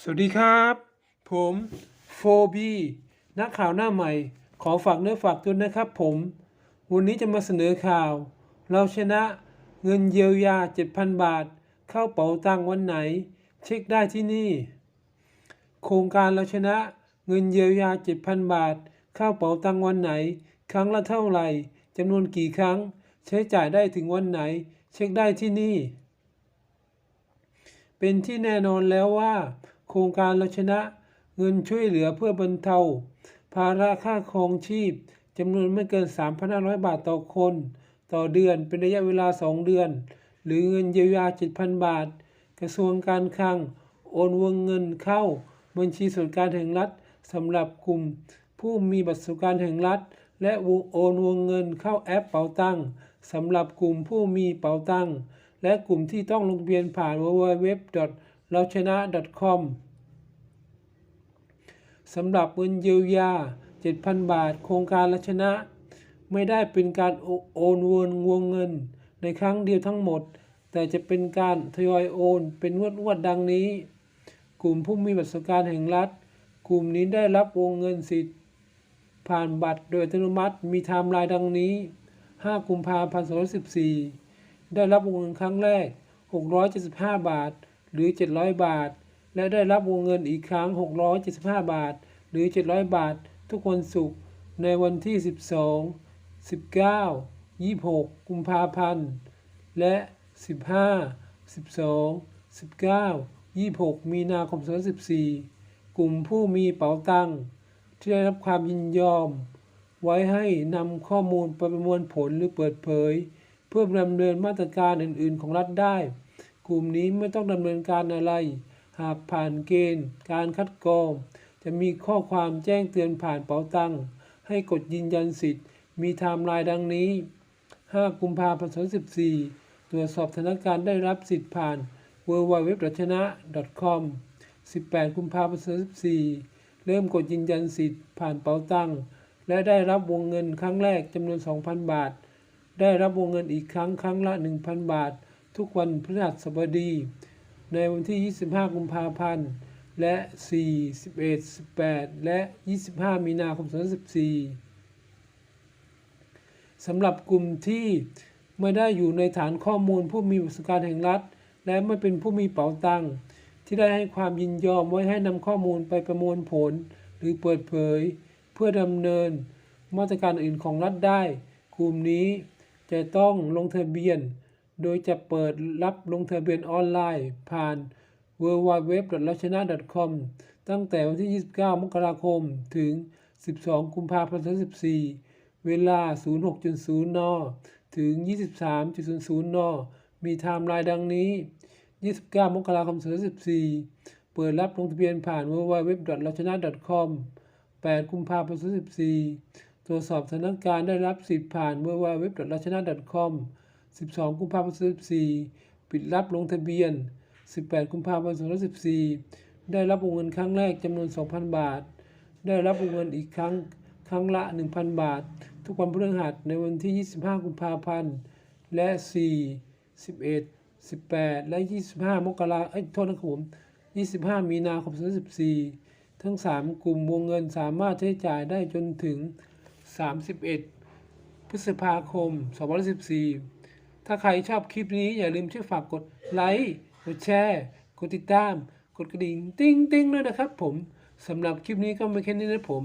สวัสดีครับ ผมโฟบีนักข่าวหน้าใหม่ ขอฝากเนื้อฝากตัวนะครับผม วันนี้จะมาเสนอข่าว เราชนะเงินเยียวยา 7,000 บาท เข้าเป๋าตังค์วันไหน เช็คได้ที่นี่ โครงการเราชนะเงินเยียวยา 7,000 บาท เข้าเป๋าตังค์วันไหน ครั้งละเท่าไหร่จำนวนกี่ครั้ง ใช้จ่ายได้ถึงวันไหน เช็คได้ที่นี่ เป็นที่แน่นอนแล้วว่า ครงการเราชนะ เงินช่วยเหลือเพื่อบรรเทา ภาระค่าครองชีพจำนวนไม่เกิน 3,500 บาทต่อคน ต่อเดือนเป็นระยะเวลา 2 เดือน หรือเงินเยียวยา 7,000 บาท กระทรวงการคลัง โอนวงเงินเข้า บัญชีส่วนการแห่งรัฐสำหรับกลุ่ม ผู้มีบัตรสวัสดิการแห่งรัฐ และโอนวงเงินเข้าแอปเป๋าตังสำหรับกลุ่มผู้มีเป๋าตังและกลุ่มที่ต้องลงทะเบียนผ่าน www. เราชนะ .com สำหรับเงินเยียวยา 7,000 บาท โครงการเราชนะ ไม่ได้เป็นการโอนเงินวงเงิน ในครั้งเดียวทั้งหมด แต่จะเป็นการทยอยโอน เป็นงวดงวดๆดังนี้ กลุ่มผู้มีบัตรสวัสดิการแห่งรัฐ กลุ่มนี้ได้รับวงเงินสิทธิ์ผ่านบัตรโดยอัตโนมัติมีไทม์ไลน์ดังนี้ 5 กุมภาพันธ์2014 ได้รับวงเงินครั้งแรก 675 บาท หรือ 700 บาท และได้รับวงเงินอีกครั้ง 675 บาท หรือ 700 บาท ทุกวันศุกร์ในวันที่ 12 19 26 กุมภาพันธ์ และ 15 12 19 26 มีนาคม 2014 กลุ่มผู้มีเป๋าตังค์ที่ได้รับความยินยอม ไว้ให้นำข้อมูลปประมวลผลหรือเปิดเผย เพื่อดำเนินมาตรการอื่น ๆ ของรัฐได้ กลุ่มนี้ไม่ต้องดำเนินการอะไร หากผ่านเกณฑ์ การคัดกรอง จะมีข้อความแจ้งเตือนผ่านเป๋าตังค์ให้กดยืนยันสิทธิ์ มีไทม์ไลน์ดังนี้ 5 กุมภาพันธ์2014 ตรวจสอบสถานการณ์ได้รับสิทธิ์ผ่าน w w w รัชนะ .com 18 กุมภาพันธ์2014 เริ่มกดยืนยันสิทธิ์ผ่านเป๋าตังค์และได้รับวงเงินครั้งแรกจำนวน 2,000 บาท ได้รับวงเงินอีกครั้งครั้งละ 1,000 บาท ทุกวันพฤหัสบดี ในวันที่ 25 กุมภาพันธ์ และ 4 11 18 และ 25 มีนาคม 2014สำหรับกลุ่มที่ไม่ได้อยู่ในฐานข้อมูลผู้มีประสบการณ์แห่งรัฐ และไม่เป็นผู้มีเป๋าตังค์ที่ได้ให้ความยินยอมไว้ให้นำข้อมูลไปประมวลผล หรือเปิดเผย เพื่อดำเนิน มาตรการอื่นของรัฐได้ กลุ่มนี้จะต้องลงทะเบียน โดยจะเปิดรับลงทะเบียนออนไลน์ผ่าน w w w รัชนะ .com ตั้งแต่วันที่ 29 มกราคม ถึง 12 กุมภาพันธ์ 2014 เวลา 06.0 น ถึง 23.00 น มีไทม์ไลน์ดังนี้ 29 มกราคม 2014 เปิดรับลงทะเบียนผ่าน w w w รัชนะ .com 8 กุมภาพันธ์ 2014 ตรวจสอบสถานการณ์ได้รับสิทธิ์ผ่าน w w w รัชนะ .com 12 กุมภาพันธ์2014 ปิดรับลงทะเบียน 18 กุมภาพันธ์2014 ได้รับวงเงินครั้งแรกจำนวน 2,000 บาท ได้รับวงเงินอีกครั้งครั้งละ 1,000 บาท ทุกวันพฤหัสในวันที่ 25 กุมภาพันธ์ และ 4 11 18 และ 25 มกราเอ้ยโทษนะครับผม25 มีนาคม2014 ทั้ง 3 กลุ่มวงเงินสามารถใช้จ่ายได้จนถึง 31 พฤษภาคม2014 ถ้าใครชอบคลิปนี้อย่าลืมช่วยฝากกดไลค์กดแชร์กดติดตาม กดกระดิ่งติ้งติ้งด้วยนะครับผมสำหรับคลิปนี้ก็ไม่แค่นี้นะผม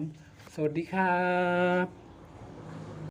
สวัสดีครับ